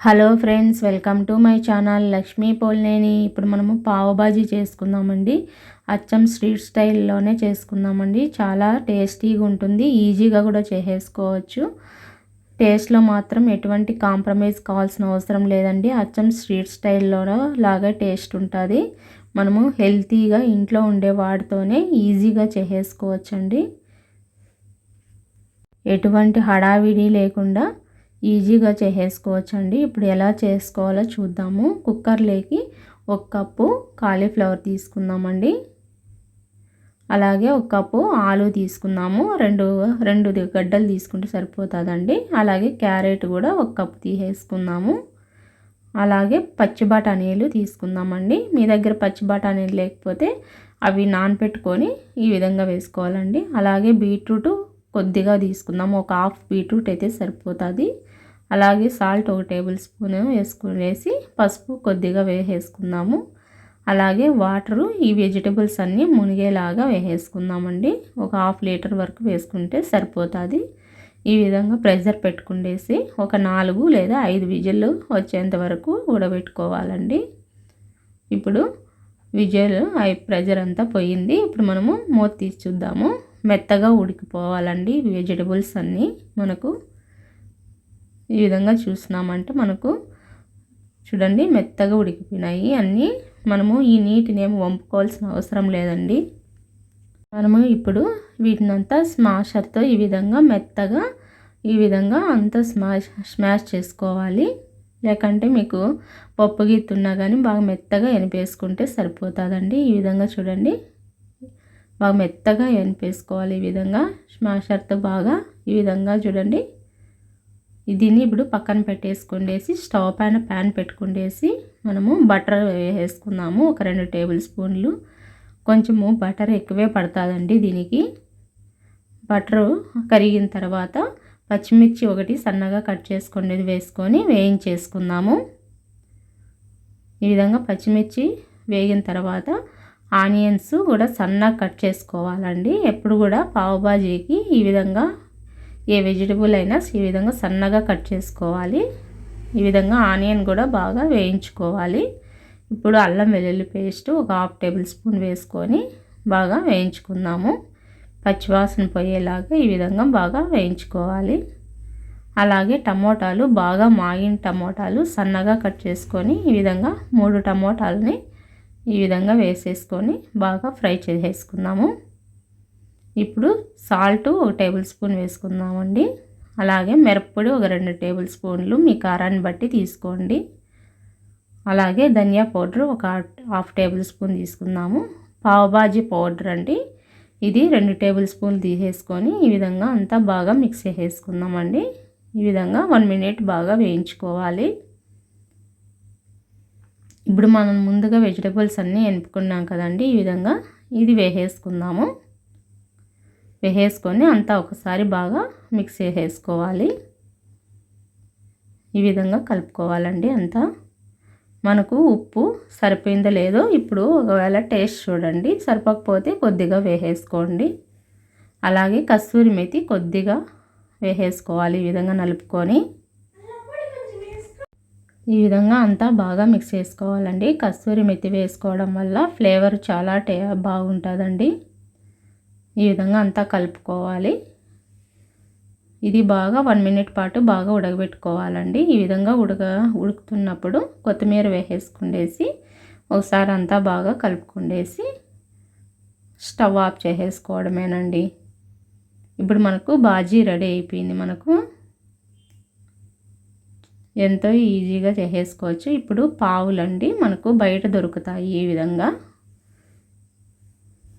Hello friends welcome to my channel Lakshmi Polneni. ఇప్పుడు మనము పావుబాజీ చేసుకుందామండి. అచ్చం స్ట్రీట్ స్టైల్లోనే చేసుకుందామండి. చాలా టేస్టీగా ఉంటుంది ఈజీగా కూడా చేసేసుకోవచ్చు. టేస్ట్లో మాత్రం ఎటువంటి కాంప్రమైజ్ కావాల్సిన అవసరం లేదండి. అచ్చం స్ట్రీట్ స్టైల్లో లాగా టేస్ట్ ఉంటుంది. మనము హెల్తీగా ఇంట్లో ఉండే వాటితోనే ఈజీగా చేసేసుకోవచ్చండి. ఎటువంటి హడావిడి లేకుండా ఈజీగా చేసేసుకోవచ్చండి. ఇప్పుడు ఎలా చేసుకోవాలో చూద్దాము. కుక్కర్లోకి ఒక కప్పు కాలీఫ్లవర్ తీసుకుందామండి. అలాగే ఒక కప్పు ఆలు తీసుకుందాము. రెండు రెండు గడ్డలు తీసుకుంటే సరిపోతుందండి. అలాగే క్యారెట్ కూడా ఒక కప్పు తీసేసుకుందాము. అలాగే పచ్చి బఠానీలు తీసుకుందామండి. మీ దగ్గర పచ్చి బఠానీలు లేకపోతే అవి నానపెట్టుకొని ఈ విధంగా వేసుకోవాలండి. అలాగే బీట్రూట్ కొద్దిగా తీసుకుందాము. ఒక హాఫ్ బీట్రూట్ అయితే సరిపోతుంది. అలాగే సాల్ట్ ఒక టేబుల్ స్పూన్ వేసుకుని వేసి పసుపు కొద్దిగా వేసేసుకుందాము. అలాగే వాటరు ఈ వెజిటబుల్స్ అన్నీ మునిగేలాగా వేసేసుకుందామండి. ఒక హాఫ్ లీటర్ వరకు వేసుకుంటే సరిపోతుంది. ఈ విధంగా ప్రెషర్ పెట్టుకుండేసి ఒక నాలుగు లేదా ఐదు విజిల్లు వచ్చేంత వరకు ఉడబెట్టుకోవాలండి. ఇప్పుడు విజిల్ ఐ ప్రెజర్ అంతా పోయింది. ఇప్పుడు మనము మూత తీసి చూద్దాము. మెత్తగా ఉడికిపోవాలండి వెజిటబుల్స్ అన్నీ మనకు. ఈ విధంగా చూసినామంటే మనకు చూడండి మెత్తగా ఉడికిపోయినాయి. అన్నీ మనము ఈ నీటిని ఏమి వంపుకోవాల్సిన అవసరం లేదండి. మనము ఇప్పుడు వీటినంతా స్మాషర్తో ఈ విధంగా మెత్తగా ఈ విధంగా అంతా స్మాష్ స్మాష్ చేసుకోవాలి. లేకంటే మీకు పప్పు గీతున్నా కానీ బాగా మెత్తగా ఎనిపేసుకుంటే సరిపోతుందండి. ఈ విధంగా చూడండి. బాగా మెత్తగా ఎనిపేసుకోవాలి ఈ విధంగా. స్మాషర్తో బాగా ఈ విధంగా చూడండి. దీన్ని ఇప్పుడు పక్కన పెట్టేసుకుండేసి స్టవ్ పైన ప్యాన్ పెట్టుకుండేసి మనము బటర్ వేసుకుందాము ఒక రెండు టేబుల్ స్పూన్లు. కొంచెము బటర్ ఎక్కువే పడుతుందండి దీనికి. బటరు కరిగిన తర్వాత పచ్చిమిర్చి ఒకటి సన్నగా కట్ చేసుకునేది వేసుకొని వేయించేసుకుందాము. ఈ విధంగా పచ్చిమిర్చి వేగిన తర్వాత ఆనియన్స్ కూడా సన్నగా కట్ చేసుకోవాలండి. ఎప్పుడు కూడా పావుబాజీకి ఈ విధంగా ఏ వెజిటబుల్ అయినా ఈ విధంగా సన్నగా కట్ చేసుకోవాలి. ఈ విధంగా ఆనియన్ కూడా బాగా వేయించుకోవాలి. ఇప్పుడు అల్లం వెల్లుల్లి పేస్ట్ ఒక హాఫ్ టేబుల్ స్పూన్ వేసుకొని బాగా వేయించుకుందాము. పచ్చివాసన పోయేలాగా ఈ విధంగా బాగా వేయించుకోవాలి. అలాగే టమోటాలు బాగా మాగిన టమోటాలు సన్నగా కట్ చేసుకొని ఈ విధంగా మూడు టమోటాలని ఈ విధంగా వేసేసుకొని బాగా ఫ్రై చేసేసుకుందాము. ఇప్పుడు సాల్ట్ ఒక టేబుల్ స్పూన్ వేసుకుందామండి. అలాగే మిరప్పొడి ఒక రెండు టేబుల్ స్పూన్లు మీ కారాన్ని బట్టి తీసుకోండి. అలాగే ధనియా పౌడర్ ఒక హాఫ్ టేబుల్ స్పూన్ తీసుకుందాము. పావుబాజీ పౌడర్ అండి. ఇది రెండు టేబుల్ స్పూన్లు తీసేసుకొని ఈ విధంగా అంతా బాగా మిక్స్ చేసేసుకుందామండి. ఈ విధంగా వన్ మినిట్ బాగా వేయించుకోవాలి. ఇప్పుడు మనం ముందుగా వెజిటబుల్స్ అన్నీ ఎనుపుకున్నాం కదండి. ఈ విధంగా ఇది వేసేసుకుందాము. వేసేసుకొని అంతా ఒకసారి బాగా మిక్స్ చేసేసుకోవాలి. ఈ విధంగా కలుపుకోవాలండి అంతా. మనకు ఉప్పు సరిపోయిందో లేదో ఇప్పుడు ఒకవేళ టేస్ట్ చూడండి. సరిపోకపోతే కొద్దిగా వేసేసుకోండి. అలాగే కస్తూరి మెతి కొద్దిగా వేసేసుకోవాలి ఈ విధంగా నలుపుకొని. ఈ విధంగా అంతా బాగా మిక్స్ చేసుకోవాలండి. కస్తూరి మెతి వేసుకోవడం వల్ల ఫ్లేవర్ చాలా టే బాగుంటుందండి. ఈ విధంగా అంతా కలుపుకోవాలి. ఇది బాగా వన్ మినిట్ పాటు బాగా ఉడకబెట్టుకోవాలండి. ఈ విధంగా ఉడక ఉడుకుతున్నప్పుడు కొత్తిమీర వేసేసుకుండేసి ఒకసారి అంతా బాగా కలుపుకుండేసి స్టవ్ ఆఫ్ చేసేసుకోవడమేనండి. ఇప్పుడు మనకు బాజీ రెడీ అయిపోయింది మనకు. ఎంతో ఈజీగా చేసేసుకోవచ్చు. ఇప్పుడు పావులండి మనకు బయట దొరుకుతాయి ఈ విధంగా.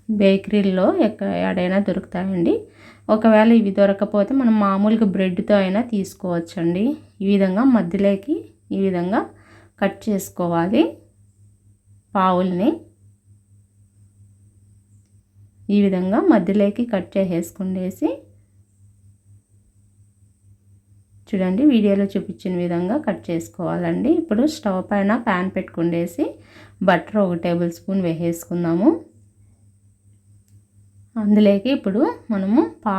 బేకరీల్లో ఎక్కడ ఎక్కడైనా దొరుకుతాయండి. ఒకవేళ ఇవి దొరకపోతే మనం మామూలుగా బ్రెడ్తో అయినా తీసుకోవచ్చండి. ఈ విధంగా మధ్యలోకి ఈ విధంగా కట్ చేసుకోవాలి. పావుల్ని ఈ విధంగా మధ్యలోకి కట్ చేసేసుకుండేసి చూడండి వీడియోలో చూపించిన విధంగా కట్ చేసుకోవాలండి. ఇప్పుడు స్టవ్ పైన ప్యాన్ పెట్టుకుండేసి బటర్ ఒక టేబుల్ స్పూన్ వేసేసుకుందాము. అందులోకి ఇప్పుడు మనము పా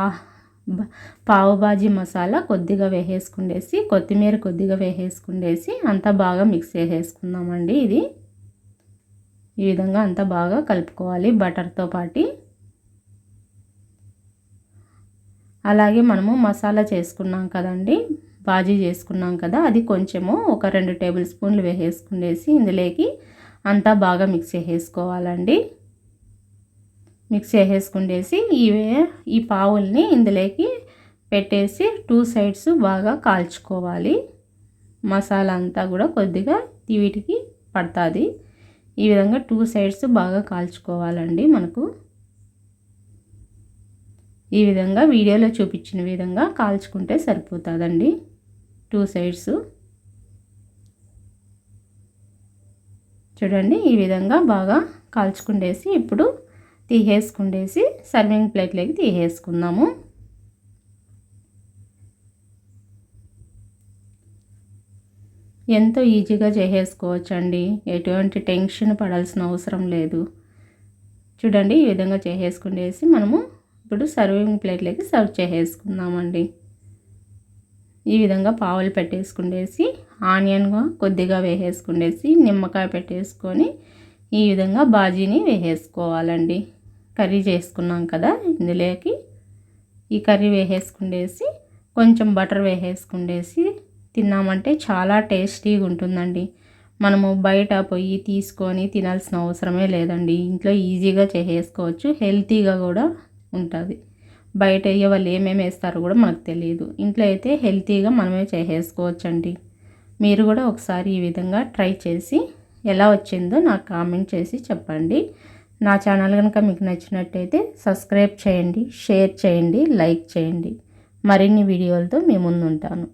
పావు బాజీ మసాలా కొద్దిగా వేసేసుకుండేసి కొత్తిమీర కొద్దిగా వేసేసుకుండేసి అంతా బాగా మిక్స్ చేసేసుకుందామండి ఇది. ఈ విధంగా అంతా బాగా కలుపుకోవాలి బటర్తో పాటి. అలాగే మనము మసాలా చేసుకున్నాం కదండి బాజీ చేసుకున్నాం కదా అది కొంచెము ఒక రెండు టేబుల్ స్పూన్లు వేసేసుకునేసి ఇందులోకి అంతా బాగా మిక్స్ చేసేసుకోవాలండి. మిక్స్ చేసేసుకునేసి ఇవే ఈ పావుల్ని ఇందులోకి పెట్టేసి టూ సైడ్స్ బాగా కాల్చుకోవాలి. మసాలా అంతా కూడా కొద్దిగా వీటికి పడుతుంది. ఈ విధంగా టూ సైడ్స్ బాగా కాల్చుకోవాలండి మనకు. ఈ విధంగా వీడియోలో చూపించిన విధంగా కాల్చుకుంటే సరిపోతుందండి టూ సైడ్స్. చూడండి ఈ విధంగా బాగా కాల్చుకుండేసి ఇప్పుడు తీసేసుకుండేసి సర్వింగ్ ప్లేట్లోకి తీసేసుకుందాము. ఎంతో ఈజీగా చేసేసుకోవచ్చండి. ఎటువంటి టెన్షన్ పడాల్సిన అవసరం లేదు. చూడండి ఈ విధంగా చేసేసుకునేసి మనము ఇప్పుడు సర్వింగ్ ప్లేట్లోకి సర్వ్ చేసేసుకుందామండి. ఈ విధంగా పావులు పెట్టేసుకునేసి ఆనియన్గా కొద్దిగా వేసేసుకునేసి నిమ్మకాయ పెట్టేసుకొని ఈ విధంగా బాజీని వేసేసుకోవాలండి. కర్రీ చేసుకున్నాం కదా ఇందులోకి. ఈ కర్రీ వేసేసుకునేసి కొంచెం బటర్ వేసేసుకునేసి తిన్నామంటే చాలా టేస్టీగా ఉంటుందండి. మనము బయట పోయి తీసుకొని తినాల్సిన అవసరమే లేదండి. ఇంట్లో ఈజీగా చేసేసుకోవచ్చు హెల్తీగా కూడా ఉంటుంది. బయట వాళ్ళు ఏమేమి వేస్తారో కూడా మనకు తెలియదు. ఇంట్లో అయితే హెల్తీగా మనమే చేసేసుకోవచ్చండి. మీరు కూడా ఒకసారి ఈ విధంగా ట్రై చేసి ఎలా వచ్చిందో నాకు కామెంట్ చేసి చెప్పండి. నా ఛానల్ కనుక మీకు నచ్చినట్టయితే సబ్స్క్రైబ్ చేయండి షేర్ చేయండి లైక్ చేయండి. మరిన్ని వీడియోలతో మీ ముందు ఉంటాను